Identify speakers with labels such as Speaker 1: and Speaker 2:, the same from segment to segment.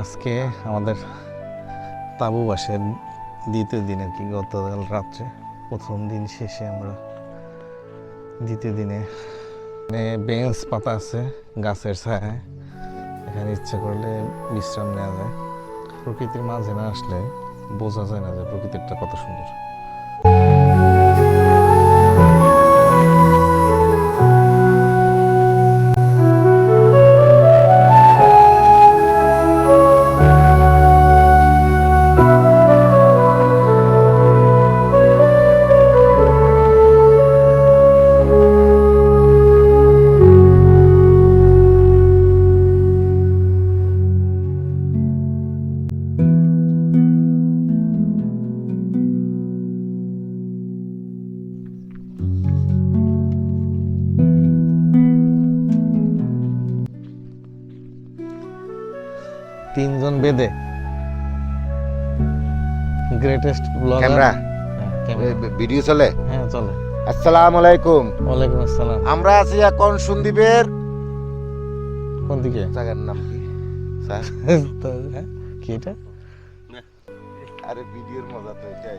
Speaker 1: আজকে আমাদের তাবু বাসের দ্বিতীয় দিন আর কি, গতকাল রাত্রে প্রথম দিন শেষে আমরা দ্বিতীয় দিনে মানে বেঞ্চ পাতা আছে গাছের ছায় এখানে ইচ্ছা করলে বিশ্রাম নেওয়া যায়। প্রকৃতির মাঝে না আসলে বোঝা যায় না যে প্রকৃতিরটা কত সুন্দর। তিনজন বেদে। Greatest blogger
Speaker 2: camera? ভিডিও চলে?
Speaker 1: হ্যাঁ চলে।
Speaker 2: আসসালামু আলাইকুম।
Speaker 1: ওয়ালাইকুম আসসালাম।
Speaker 2: আমরা আছি এখন সন্দীপের
Speaker 1: কোন দিকে?
Speaker 2: জায়গার নাম কি? স্যার?
Speaker 1: তো, হ্যাঁ, কি এটা?
Speaker 2: আরে ভিডিওর মজা তো এটাই।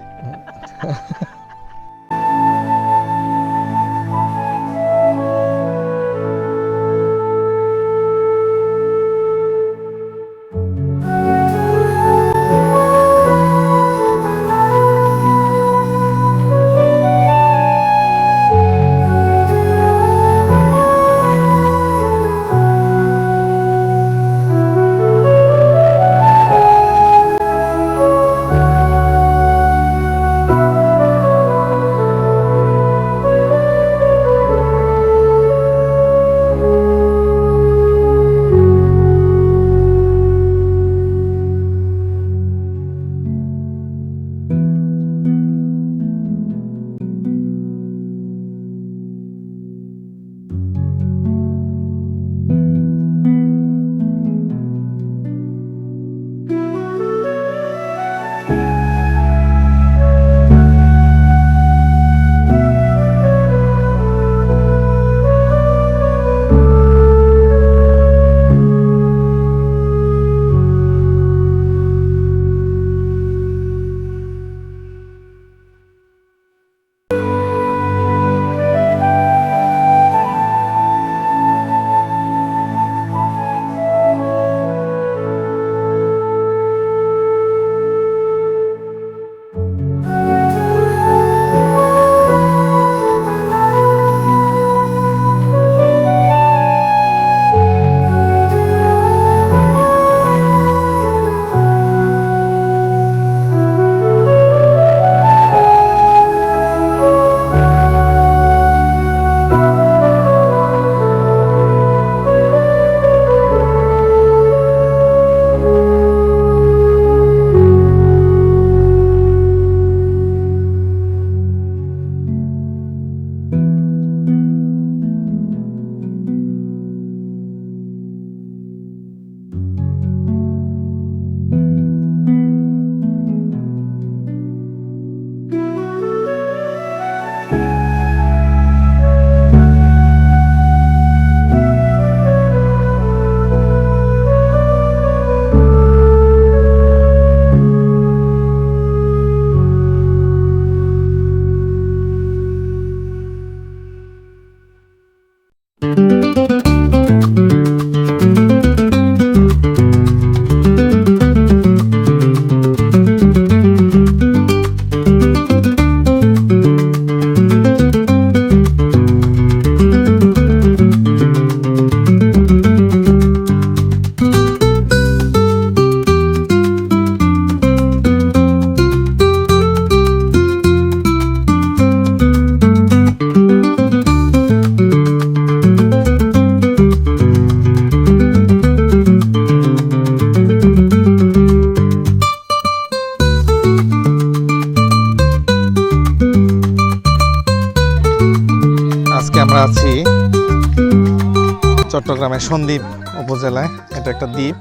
Speaker 1: চট্টগ্রামের সন্দ্বীপ উপজেলায় এটা একটা দ্বীপ।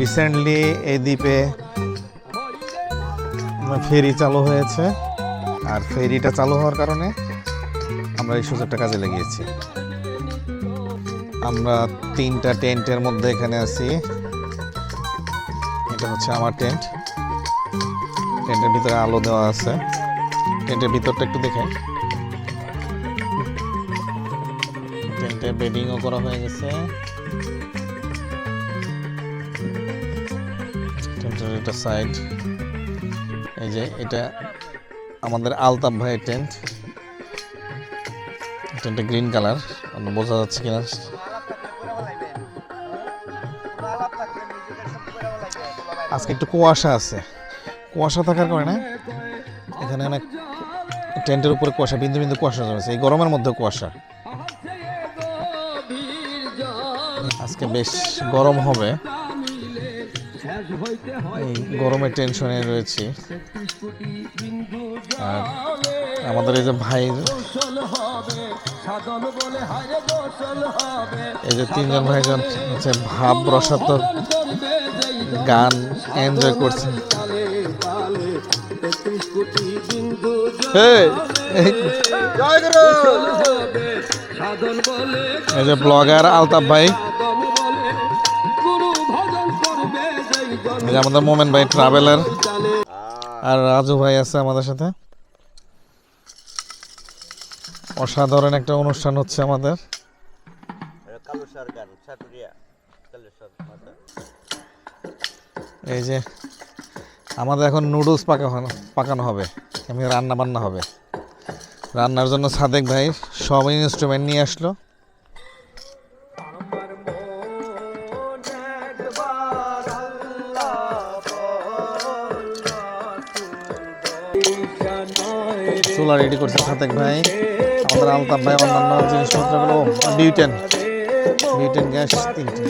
Speaker 1: রিসেন্টলি এই দ্বীপে ফেরি চালু হয়েছে। আর ফেরিটা চালু হওয়ার কারণে আমরা এই সুযোগটা কাজে লাগিয়েছি। আমরা তিনটা টেন্টের মধ্যে এখানে আছি। এটা হচ্ছে আমার টেন্ট। টেন্টের ভিতরে আলো দেওয়া আছে। টেন্টের ভিতরটা একটু দেখে টেন্টে বেডিংও করা হয়ে গেছে। সাইড। এই যে এটা আমাদের আলতাপ ভাইয়ের টেন্ট। টেন্টটা গ্রিন কালার বোঝা যাচ্ছে কিনা। আজকে একটু কুয়াশা আছে। কুয়াশা থাকার কারণে এখানে অনেক টেন্টের উপরে কুয়াশা, বিন্দু বিন্দু কুয়াশা জমেছে এই গরমের মধ্যে কুয়াশা। আজকে বেশ গরম হবে। এই গরমের টেনশনে রয়েছি। আর আমাদের এই যে ভাই এই যে তিনজন ভাইজন হচ্ছে ভাব রসাত্মক গান এনজয় করছে। এই যে ব্লগার আলতাফ ভাই। আমাদের মোমেন ভাই ট্রাভেলার আর রাজু ভাই আছে আমাদের সাথে। অসাধারণ একটা অনুষ্ঠান হচ্ছে আমাদের। এই যে আমাদের এখন নুডলস পাকানো পাকানো হবে, এমনি রান্না বান্না হবে। রান্নার জন্য সাদেক ভাই সব ইনস্ট্রুমেন্ট নিয়ে আসলো। চুলা রেডি করছে সাতেক ভাই আমাদের আলতাফ ভাই অন্যান্য জিনিসপত্রগুলো বিউটেন বিউটেন গ্যাস তিনটে।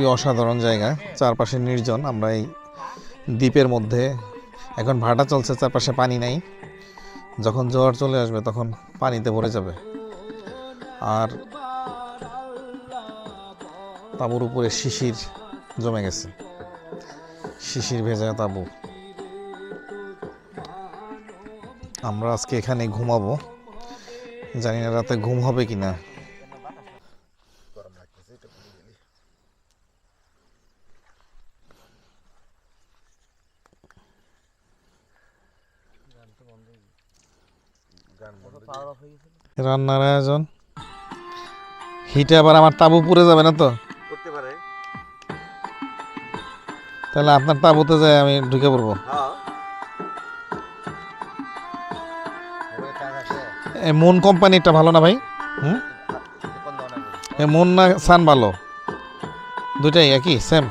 Speaker 1: খুবই অসাধারণ জায়গা। চারপাশে নির্জন, আমরা এই দ্বীপের মধ্যে, এখন ভাটা চলছে, চারপাশে পানি নাই। যখন জোয়ার চলে আসবে, তখন পানিতে ভরে যাবে। আর তাঁবুর উপরে শিশির জমে গেছে। শিশির ভেজা তাঁবু। আমরা আজকে এখানে ঘুমাবো। জানি না রাতে ঘুম হবে কিনা। রান্নার আয়োজন। হিটে আবার আমার তাবু পুড়ে যাবে না তো?
Speaker 2: করতে পারে।
Speaker 1: তাহলে আপনার তাবুতে যায় আমি ঢুকে পড়ব।
Speaker 2: হ্যাঁ।
Speaker 1: মুন কোম্পানিটা ভালো না ভাই? হুম? এই মুন না সান ভালো? দুটাই একই সেম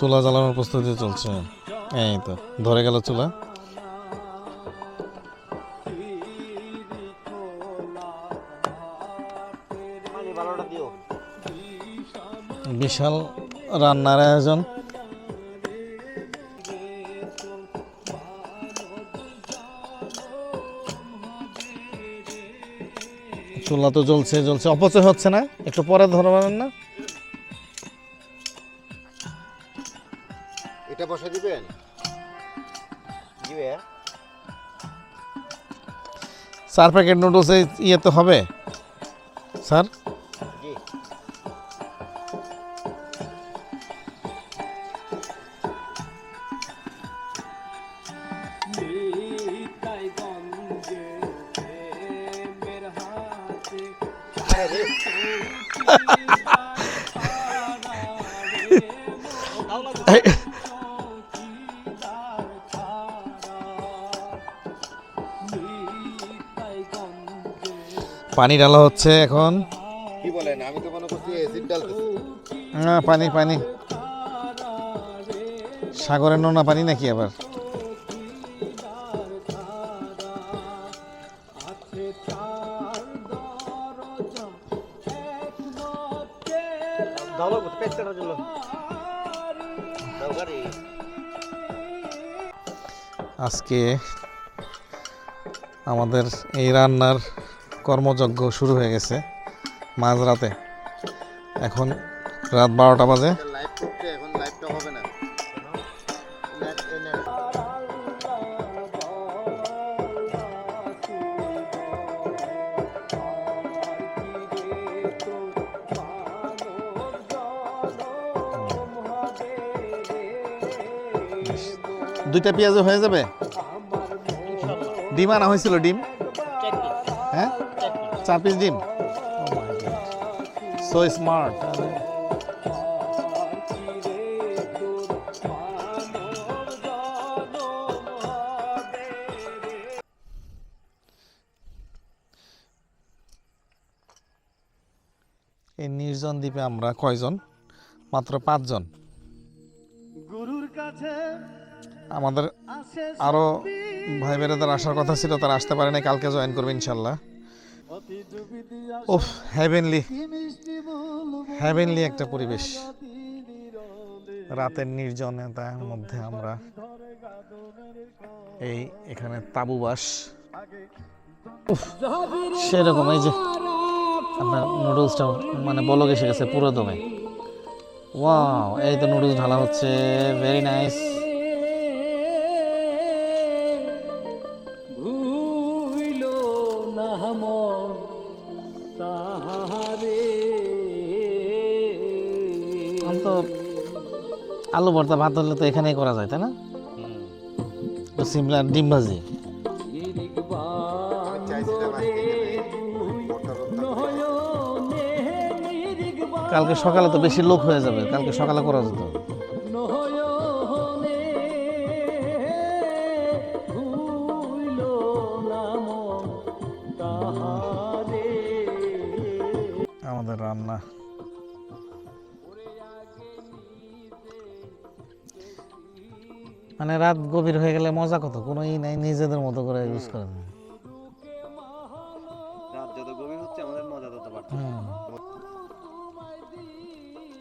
Speaker 1: চুলা জ্বালানোর প্রস্তুতি চলছে। এই তো, ধরে গেল চুলা। বিশাল রান্নার আয়োজন। চুলা তো জ্বলছে জ্বলছে। অপচয় হচ্ছে না, একটু পরে ধরবেন না।
Speaker 2: বসে দিবেন? দিবে?
Speaker 1: চার প্যাকেট নুডলস ইয়ে তো হবে। স্যার?
Speaker 2: জি। আরে
Speaker 1: পানি ঢালা হচ্ছে এখন।
Speaker 2: কি বলেন? আমি তো মনে করছি এসিড ডালতেছি
Speaker 1: হ্যাঁ পানি পানি। সাগরের নোনা পানি নাকি আবার? আজকে আমাদের এই রান্নার কর্মযজ্ঞ শুরু হয়ে গেছে, মাঝরাতে। এখন রাত বারোটা বাজে। দুইটা পেঁয়াজ হয়ে যাবে? ডিম আনা হয়েছিল, ডিম? চার পিস ডিম সো স্মার্ট এই নির্জন দ্বীপে আমরা কয়জন? মাত্র পাঁচজন। গুরুর কাছে আমাদের আরও ভাই বেড়াদের আসার কথা ছিল, তারা আসতে পারে নাই, কালকে জয়েন করবে ইনশাল্লাহ। ওফ হ্যাভেনলি হ্যাভেনলি একটা পরিবেশ। রাতের নির্জনতার মধ্যে আমরা এই এখানে তাবু বাস। উফ, সেরকম এই যে আপনার নুডলসটা মানে বলক এসে গেছে পুরো দমে ওয়াও এই তো নুডলস ঢালা হচ্ছে ভেরি নাইস আলু ভর্তা ভাত হলে তো এখানেই করা যায়, তাই না? তো সিমলার ডিম ভাজি। কালকে সকালে তো বেশি লোক হয়ে যাবে, কালকে সকালে করা যেত।
Speaker 3: মানে
Speaker 1: রাত গভীর হয়ে গেলে মজা কত? কোনো ই নাই নিজেদের মতো করে ইউজ করে
Speaker 2: রাত যত গভীর হচ্ছে আমাদের মজা তত বাড়ছে।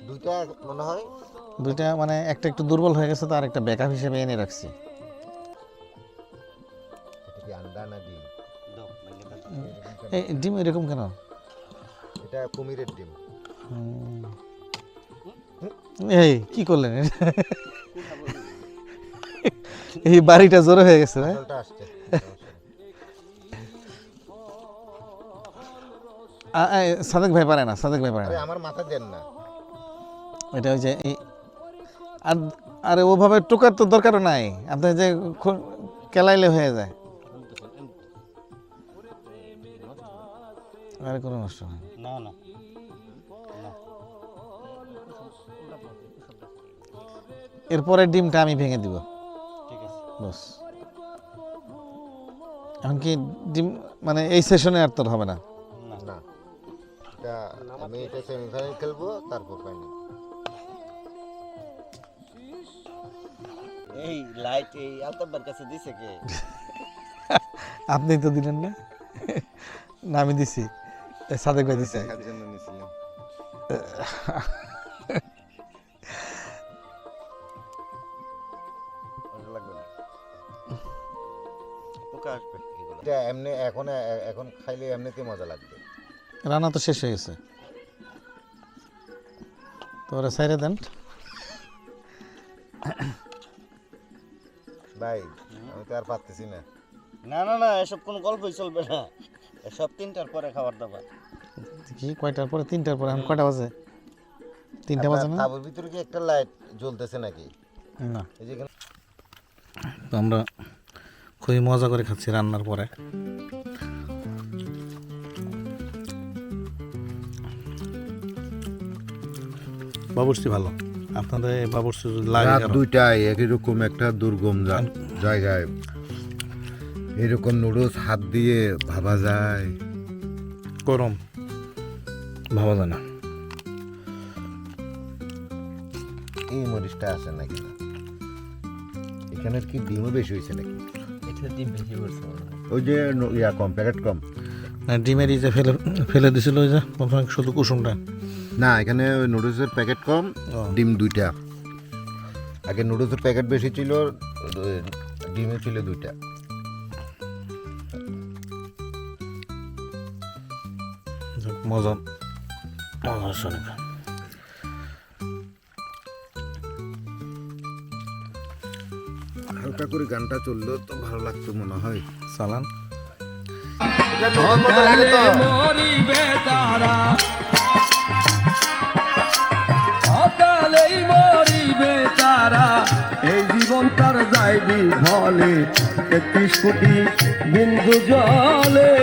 Speaker 2: দুইটা মনে হয়?
Speaker 1: দুইটা মানে একটা একটু দুর্বল হয়ে গেছে তো আর একটা ব্যাকআপ হিসেবে এনে রাখছি।
Speaker 2: আন্ডা না ডিম?
Speaker 1: এরকম কেন?
Speaker 2: এটা কুমিরের ডিম।
Speaker 1: এই কি করলেন? এই বাড়িটা জোরে হয়ে গেছে ভাই। সাদেক ভাই পারে না সাদেক ভাই পারে না।
Speaker 2: আমার মাথা দেন না।
Speaker 1: এটা ওই যে এই আর আরে ওভাবে টোকার তো দরকারও নাই। আপনি যে কেলাইলে হয়ে যায়। আরে কোনো নষ্ট হয় না।
Speaker 2: না।
Speaker 1: এরপরে ডিমটা আমি ভেঙে দিব। বস এখন কি ডিম মানে এই সেশনে আর তোর হবে না।
Speaker 2: না আমি এটা সেমিফাইনাল খেলব তারপর ফাইনাল এই লাইট এই কাছে দিছে কে?
Speaker 1: আপনি তো দিলেন না। না আমি দিছি। সাদেক ভাই দিছে।
Speaker 2: দেখার জন্য নিছিলাম। আসবে এটা এমনি এখন এখন খাইলে এমনিতে মজা লাগবে।
Speaker 1: রান্না তো শেষ হয়ে গেছে। তো ওরা সাইরে দেন।
Speaker 2: ভাই আমি তো আর পারতেছি না।
Speaker 4: না না না এসব কোনো গল্পই চলবে না। এসব তিনটার পরে খাবার দাবার।
Speaker 1: কি কয়টার পরে? তিনটার পরে এখন কয়টা বাজে? তিনটা বাজে না?
Speaker 2: তাবুর ভিতরে কি একটা লাইট জ্বলতেছে নাকি?
Speaker 1: না।
Speaker 2: এই যে
Speaker 1: আমরা খুবই মজা করে খাচ্ছি রান্নার পরে। বাবুর্চি ভালো। আপনাদের বাবুর্চি লাগে
Speaker 5: দুইটায় একই রকম একটা দুর্গম জায়গায়। এরকম নুডলস হাত দিয়ে ভাবা যায়।
Speaker 1: গরম। ভাবা যায় না।
Speaker 2: এই মরিচটা আছে নাকি? এখানে কি ডিমও বেশি হয়েছে নাকি?
Speaker 4: এটা ডিম বেশি পড়ছে
Speaker 5: ওই যে ন- ইয়া কম প্যাকেট কম।
Speaker 1: না ডিমের যে ফেলে ফেলে দিছিল ওই যে প্রথমে শুধু কুসুমটা।
Speaker 2: না এখানে ওই নুডলসের প্যাকেট কম ডিম দুইটা। আগে নুডলসের প্যাকেট বেশি ছিল ডিমে ছিল দুইটা।
Speaker 1: যাক, মজা। মজা শোনে
Speaker 2: হালকা করে গানটা চললেও তো ভালো লাগতো মনে হয়।
Speaker 1: চালান
Speaker 3: মরিবে তারা অকালেই মরিবে তারা এই জীবন তার যাইবি ফলে তেত্রিশ কোটি বিন্দু জলে।